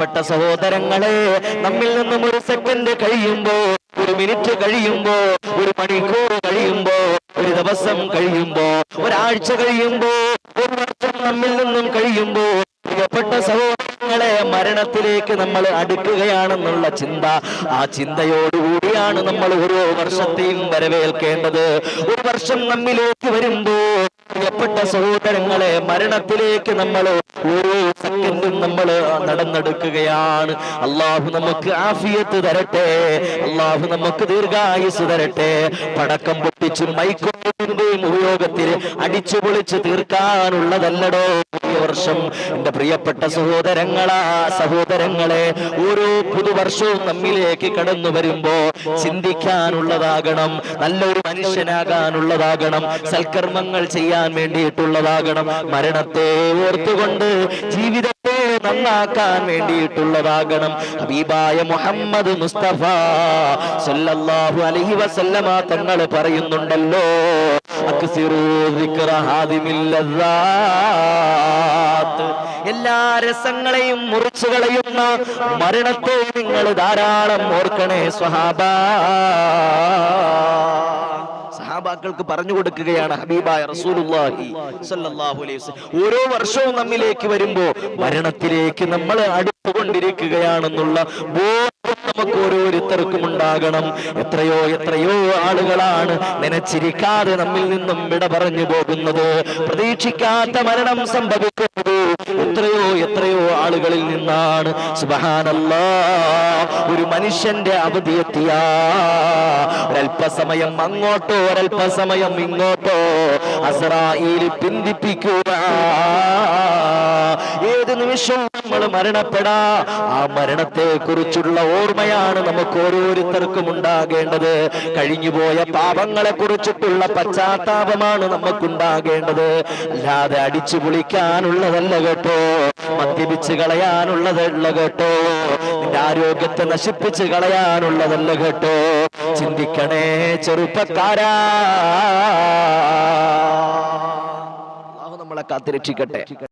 പ്രിയപ്പെട്ട സഹോദരങ്ങളെ നമ്മിൽ നിന്നും ഒരു സെക്കൻഡ് കഴിയുമ്പോ ഒരു മിനിറ്റ് കഴിയുമ്പോ ഒരു മണിക്കൂർ കഴിയുമ്പോ ഒരു ദിവസം കഴിയുമ്പോ ഒരാഴ്ച കഴിയുമ്പോ ഒരു വർഷം നമ്മിൽ നിന്നും കഴിയുമ്പോ പ്രിയപ്പെട്ട സഹോദരങ്ങളെ മരണത്തിലേക്ക് നമ്മൾ അടുക്കുകയാണെന്നുള്ള ചിന്ത ആ ചിന്തയോടുകൂടിയാണ് നമ്മൾ ഓരോ വർഷത്തെയും വരവേൽക്കേണ്ടത്. ഒരു വർഷം നമ്മിലേക്ക് വരുമ്പോ പ്രിയപ്പെട്ട സഹോദരങ്ങളെ മരണത്തിലേക്ക് നമ്മൾ സെക്കൻഡും നമ്മൾ നടന്നെടുക്കുകയാണ്. അള്ളാഹു നമുക്ക് ആഫിയത്ത് തരട്ടെ. അള്ളാഹു നമുക്ക് ദീർഘായുസ് തരട്ടെ. പടക്കം പൊട്ടിച്ചും മൈക്കോട്ടിന്റെയും ഉപയോഗത്തിൽ അടിച്ചു പൊളിച്ച് തീർക്കാനുള്ളതല്ലടോ ഈ വർഷം. എന്റെ പ്രിയപ്പെട്ട സഹോദരങ്ങളാ സഹോദരങ്ങളെ ഓരോ പുതുവർഷവും നമ്മിലേക്ക് കടന്നു വരുമ്പോ ചിന്തിക്കാനുള്ളതാകണം നല്ലൊരു മനുഷ്യനാകാനുള്ളതാകണം സൽക്കർമ്മങ്ങൾ ചെയ്യാൻ വേണ്ടിയിട്ടുള്ളതാകണം. മരണത്തെ ഓർത്തുകൊണ്ട് ജീവിതത്തെ നന്നാക്കാൻ വേണ്ടിയിട്ടുള്ളതാകണം ഹബീബായ മുഹമ്മദ് മുസ്തഫ സല്ലല്ലാഹു അലൈഹി വസല്ലമ തങ്ങൾ പറയുന്നുണ്ടല്ലോ അക്സിറൂ ദിക്റ ഹാദിമിൽ. എല്ലാ രസങ്ങളെയും മുറിച്ചു കളയുന്ന മരണത്തെ നിങ്ങൾ ധാരാളം ഓർക്കണേ സ്വഹാബ സഹാബാക്കൾക്ക് പറഞ്ഞു കൊടുക്കുകയാണ് ഹബീബായ റസൂലുള്ളാഹി സ്വല്ലല്ലാഹു അലൈഹി വസല്ലം. ഓരോ വർഷവും നമ്മിലേക്ക് വരുമ്പോ മരണത്തിലേക്ക് നമ്മൾ അടുത്തുകൊണ്ടിരിക്കുകയാണെന്നുള്ള ബോധം നമുക്ക് ഓരോരുത്തർക്കും ഉണ്ടാകണം. എത്രയോ എത്രയോ ആളുകളാണ് നനച്ചിരിക്കാതെ നമ്മിൽ നിന്നും വിട പറഞ്ഞു പോകുന്നത്. പ്രതീക്ഷിക്കാത്ത മരണം സംഭവിക്കുന്നത് എത്രയോ എത്രയോ ആളുകളിൽ നിന്നാണ്. സുബഹാനല്ല ഒരു മനുഷ്യന്റെ അവധി എത്തിയ. ഒരല്പസമയം അങ്ങോട്ടോ ഒരല്പസമയം ഇങ്ങോട്ടോ അസറായിൽ പിന്തിപ്പിക്കുക ഏത് നിമിഷവും നമ്മൾ മരണപ്പെടാ. ആ മരണത്തെ കുറിച്ചുള്ള ഓർമ്മയാണ് നമുക്ക് ഓരോരുത്തർക്കും ഉണ്ടാകേണ്ടത്. കഴിഞ്ഞുപോയ പാപങ്ങളെ കുറിച്ചിട്ടുള്ള പശ്ചാത്താപമാണ് നമുക്കുണ്ടാകേണ്ടത്. അല്ലാതെ അടിച്ചു പൊളിക്കാനുള്ളതല്ല കേട്ടോ. മദ്യപിച്ച് കളയാനുള്ളതല്ല കേട്ടോ. നിന്റെ ആരോഗ്യത്തെ നശിപ്പിച്ച് കളയാനുള്ളതല്ല കേട്ടോ. ചിന്തിക്കണേ ചെറുപ്പക്കാരാ. നമ്മളെ കാത്തിരക്ഷിക്കട്ടെ.